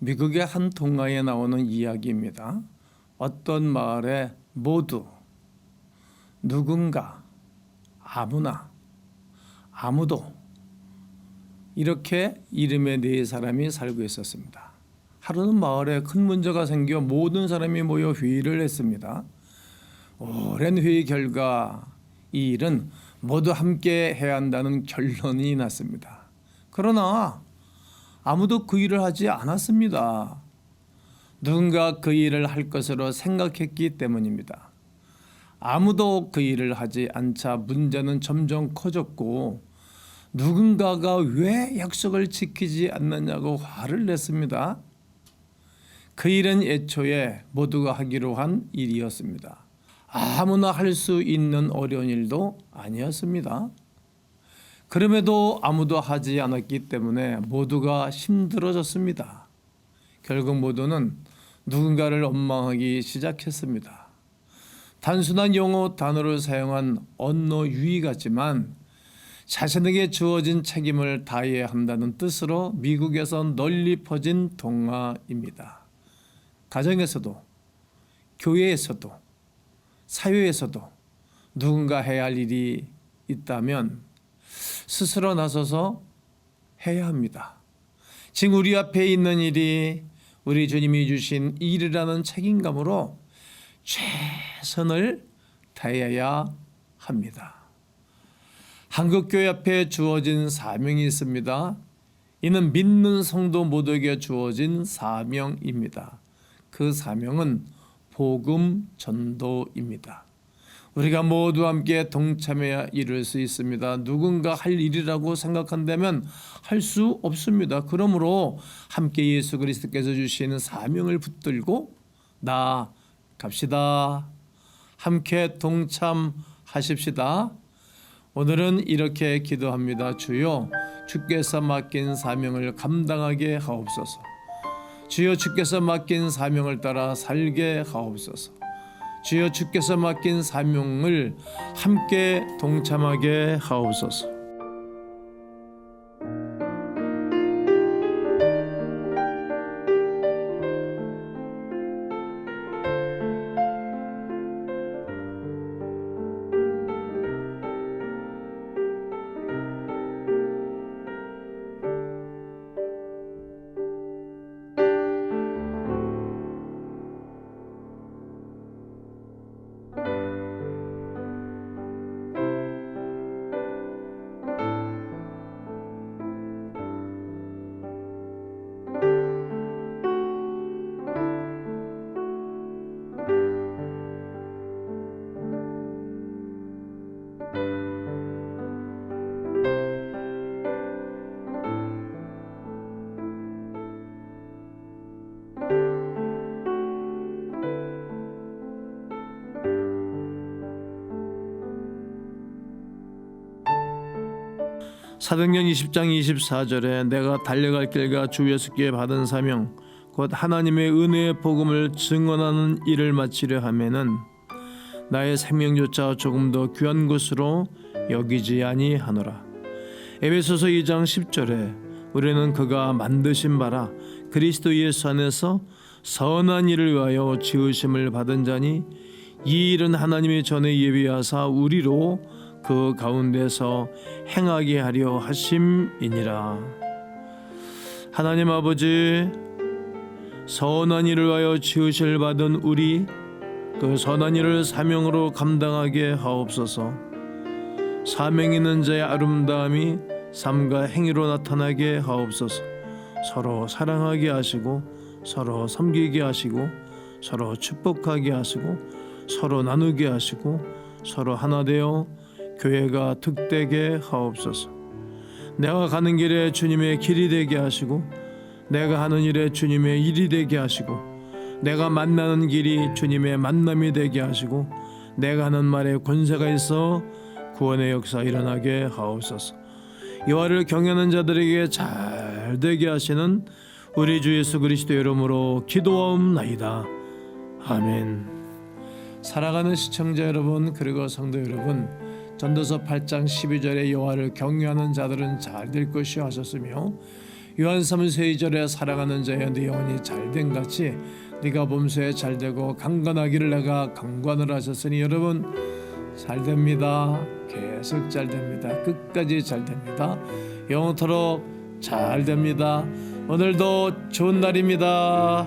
미국의 한 동화에 나오는 이야기입니다. 어떤 마을에 모두 누군가 아무나 아무도 이렇게 이름의 네 사람이 살고 있었습니다. 하루는 마을에 큰 문제가 생겨 모든 사람이 모여 회의를 했습니다. 오랜 회의 결과 이 일은 모두 함께 해야 한다는 결론이 났습니다. 그러나 아무도 그 일을 하지 않았습니다. 누군가 그 일을 할 것으로 생각했기 때문입니다. 아무도 그 일을 하지 않자 문제는 점점 커졌고 누군가가 왜 약속을 지키지 않느냐고 화를 냈습니다. 그 일은 애초에 모두가 하기로 한 일이었습니다. 아무나 할 수 있는 어려운 일도 아니었습니다. 그럼에도 아무도 하지 않았기 때문에 모두가 힘들어졌습니다. 결국 모두는 누군가를 원망하기 시작했습니다. 단순한 영어 단어를 사용한 언어 유희 같지만 자신에게 주어진 책임을 다해야 한다는 뜻으로 미국에서 널리 퍼진 동화입니다. 가정에서도 교회에서도 사회에서도 누군가 해야 할 일이 있다면 스스로 나서서 해야 합니다. 지금 우리 앞에 있는 일이 우리 주님이 주신 일이라는 책임감으로 최선을 다해야 합니다. 한국교회 앞에 주어진 사명이 있습니다. 이는 믿는 성도 모두에게 주어진 사명입니다. 그 사명은 복음 전도입니다. 우리가 모두 함께 동참해야 이룰 수 있습니다. 누군가 할 일이라고 생각한다면 할 수 없습니다. 그러므로 함께 예수 그리스도께서 주시는 사명을 붙들고 나 갑시다. 함께 동참하십시다. 오늘은 이렇게 기도합니다. 주여 주께서 맡긴 사명을 감당하게 하옵소서. 주여 주께서 맡긴 사명을 따라 살게 하옵소서. 주여 주께서 맡긴 사명을 함께 동참하게 하옵소서. 사도행전 20장 24절에 내가 달려갈 길과 주 예수께 받은 사명 곧 하나님의 은혜의 복음을 증언하는 일을 마치려 하면은 나의 생명조차 조금 더 귀한 것으로 여기지 아니하노라. 에베소서 2장 10절에 우리는 그가 만드신 바라 그리스도 예수 안에서 선한 일을 위하여 지으심을 받은 자니 이 일은 하나님이 전에 예비하사 우리로 그 가운데서 행하게 하려 하심이니라. 하나님 아버지 선한 일을 위하여 지으실 받은 우리 그 선한 일을 사명으로 감당하게 하옵소서. 사명 있는 자의 아름다움이 삶과 행위로 나타나게 하옵소서. 서로 사랑하게 하시고 서로 섬기게 하시고 서로 축복하게 하시고 서로 나누게 하시고 서로 하나 되어 교회가 득되게 하옵소서. 내가 가는 길에 주님의 길이 되게 하시고 내가 하는 일에 주님의 일이 되게 하시고 내가 만나는 길이 주님의 만남이 되게 하시고 내가 하는 말에 권세가 있어 구원의 역사 일어나게 하옵소서. 여호와를 경외하는 자들에게 잘 되게 하시는 우리 주 예수 그리스도 이름으로 기도하옵나이다. 아멘. 사랑하는 시청자 여러분 그리고 성도 여러분 전도서 8장 12절에 여호와를 경외하는 자들은 잘 될 것이 하셨으며 요한 3서 2절에 사랑하는 자여 네 영혼이 잘된 같이 네가 범수에 잘되고 강건하기를 내가 강관을 하셨으니 여러분 잘됩니다. 계속 잘됩니다. 끝까지 잘됩니다. 영원토록 잘됩니다. 오늘도 좋은 날입니다.